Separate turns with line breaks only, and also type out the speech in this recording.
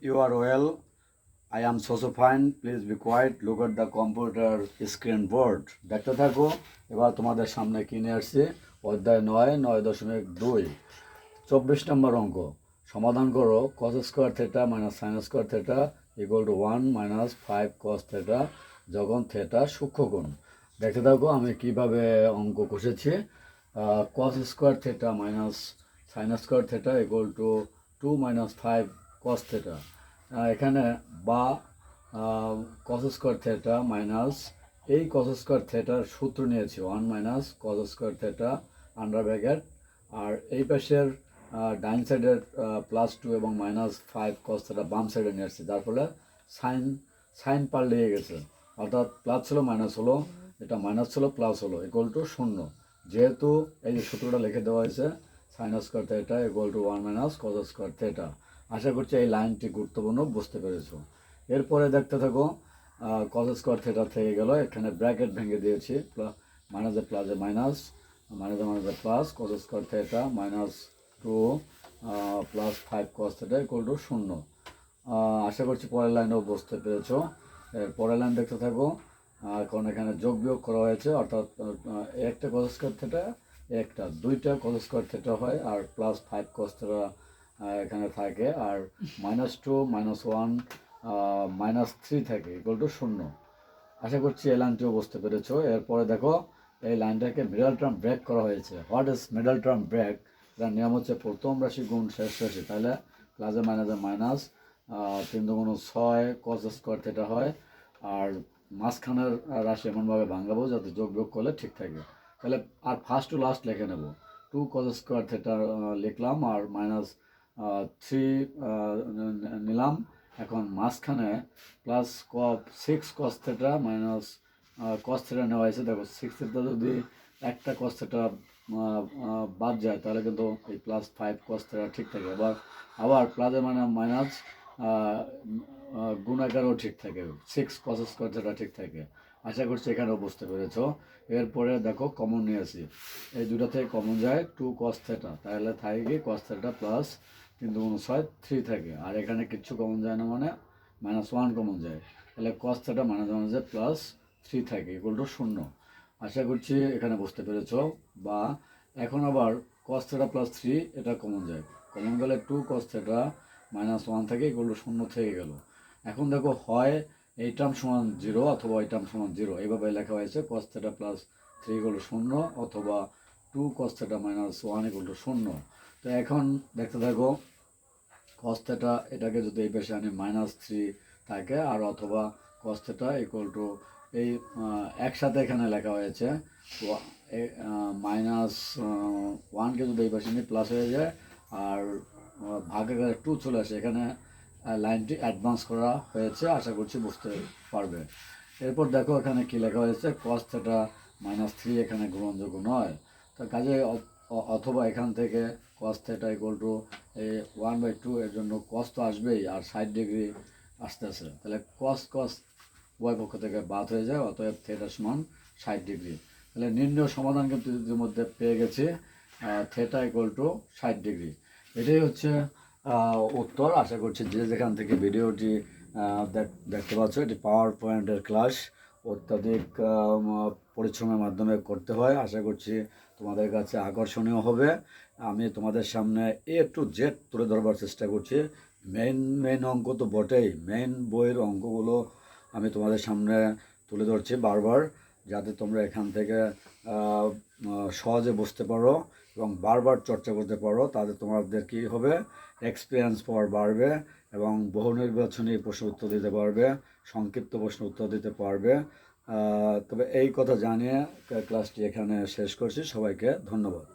you are well. I am so so fine. Please be quiet. Look at the computer screen board. দেখতে থাকো এবার তোমাদের সামনে কিনে আসছি অধ্যায় নয় নয় দশমিক দুই চব্বিশ নম্বর অঙ্ক সমাধান করো cos square theta minus sine square theta equal to one minus five cos theta যখন থেটা সূক্ষ্মকোণ দেখতে থাকো, আমি কীভাবে অঙ্ক কষেছি cos square theta minus sine square theta equal to two minus five cos theta এখানে বা কস স্কোয়ার থেটা মাইনাস এই কস স্কোয়ার থেটার সূত্র নিয়েছি one minus cos square theta under bracket আর এই পাশের ডাইন সাইডের প্লাস টু এবং মাইনাস ফাইভ কস থেটা বাম সাইডে নিয়ে আসছি যার ফলে সাইন সাইন পাল্টিয়ে গেছে। অর্থাৎ প্লাস ছিল মাইনাস হলো, এটা মাইনাস ছিল প্লাস হলো ইকুয়াল টু শূন্য। যেহেতু এই সূত্রটা লিখে দেওয়া হয়েছে sine square theta equal to one minus cos square theta আশা করছি এই লাইনটি গুরুত্বপূর্ণ, বুঝতে পেরেছ। এরপরে দেখতে থাকো কজ স্কোয়ার থেটা থেকে গেল, এখানে ব্র্যাকেট ভেঙে দিয়েছি মাইনাসে প্লাসে মাইনাস মাইনাসে মাইনাসে plus cos square theta minus two plus five cos theta equal to শূন্য। আশা করছি পরের লাইনেও বুঝতে পেরেছ। এর পরের লাইন দেখতে থাকো কারণ এখানে যোগ বিয়োগ করা হয়েছে, অর্থাৎ একটা কজ স্কোয়ার থেটা একটা, দুইটা কস স্কোয়ার থেটা হয় আর প্লাস ফাইভ কস থেটা এখানে থাকে আর minus two minus one minus three থাকে ইকুয়াল টু শূন্য। আশা করছি এই লাইনটিও বুঝতে পেরেছ। এরপরে দেখো, এই লাইনটাকে মিডল টার্ম ব্রেক করা হয়েছে। What is middle term break যার নিয়ম হচ্ছে প্রথম রাশি গুণ শেষ রাশি। তাহলে প্লাসে মাইনাসে মাইনাস তিন দুগুণ ছয় কস স্কোয়ার থেটা হয়। আর মাঝখানের রাশি এমনভাবে ভাঙাবো যাতে যোগ বিয়োগ করলে ঠিক থাকে। তাহলে আর ফার্স্ট টু লাস্ট লিখে নেব। টু কস স্কোয়ার থেটা লিখলাম আর মাইনাস থ্রি নিলাম। এখন মাঝখানে প্লাস ক six cos theta minus cos theta নেওয়া হয়েছে। দেখো সিক্স থেটা যদি একটা কস থেটা বাদ যায়, তাহলে কিন্তু এই প্লাস ফাইভ কস থেটা ঠিক থাকে। আবার আবার প্লাসে মানে মাইনাস গুণাকারও ঠিক থাকে। সিক্স কস স্কোয়ার থেটা ঠিক থাকে। আশা করছি এখানেও বুঝতে পেরেছ। এরপরে দেখো কমন নিয়ে আসি। এই দুটো থেকে কমন যায় টু কস থেটা তাহলে থাকে কি? কস থেটা প্লাস কিন্তু ছয় থ্রি থাকে। আর এখানে কিচ্ছু কমন যায় না মানে মাইনাস ওয়ান কমন যায়। তাহলে কস থেটা মাইনাস ওয়ান যায় প্লাস থ্রি থাকে ইকুয়াল টু শূন্য। আশা করছি এখানে বুঝতে পেরেছ। বা এখন আবার কস থেটা প্লাস থ্রি এটা কমন যায়। কমন গেলে two cos theta minus one থেকে ইকুয়াল টু শূন্য থেকে গেল। এখন দেখো হয় এই টার্ম সমান জিরো অথবা এই টার্ম সমান জিরো এইভাবে লেখা হয়েছে cos theta plus three equal শূন্য অথবা two cos minus one equal শূন্য। তো এখন দেখতে থাকো কস থেটা এটাকে যদি এই পাশে আনি মাইনাস থ্রি থাকে, আর অথবা কস থেটা ইকুয়াল টু এই একসাথে এখানে লেখা হয়েছে মাইনাস ওয়ানকে যদি এই পাশে নিই প্লাস হয়ে যায়, আর ভাগে টু চলে আসে, এখানে লাইনটি অ্যাডভান্স করা হয়েছে, আশা করছি বুঝতে পারবে। এরপর দেখো এখানে কি লেখা হয়েছে কস থেটা মাইনাস থ্রি এখানে গ্রহণযোগ্য নয়। তো কাজে অথবা এখান থেকে cos theta equal to one by two এর জন্য কস তো আসবেই, আর ষাট ডিগ্রি আসতেছে। তাহলে কস কস উভয় পক্ষ থেকে বাদ হয়ে যায়, অতএব থেটা সমান ষাট ডিগ্রি তাহলে নির্ণয় সমাধান কিন্তু ইতিমধ্যে পেয়ে গেছে থেটা ইকুয়াল টু ষাট ডিগ্রি এটাই হচ্ছে উত্তর আশা করছি যে যেখান থেকে ভিডিওটি দেখ- দেখতে পাচ্ছ, এটি পাওয়ার পয়েন্টের ক্লাস অত্যাধিক পরিশ্রমের মাধ্যমে করতে হয়। আশা করছি তোমাদের কাছে আকর্ষণীয় হবে। আমি তোমাদের সামনে এ টু জেড তুলে ধরবার চেষ্টা করছি। মেইন মেইন অঙ্ক তো বটেই। মেইন বইয়ের অঙ্কগুলো আমি তোমাদের সামনে তুলে ধরছি বারবার। যাতে তোমরা এখান থেকে সহজে বুঝতে পারো এবং বারবার চর্চা করতে পারো তাতে তোমাদের কী হবে? এক্সপিরিয়েন্স পাওয়ার বাড়বে এবং বহু নির্বাচনী প্রশ্ন উত্তর দিতে পারবে, সংক্ষিপ্ত প্রশ্ন উত্তর দিতে পারবে। তবে এই কথা জানিয়ে ক্লাসটি এখানে শেষ করছি। সবাইকে ধন্যবাদ।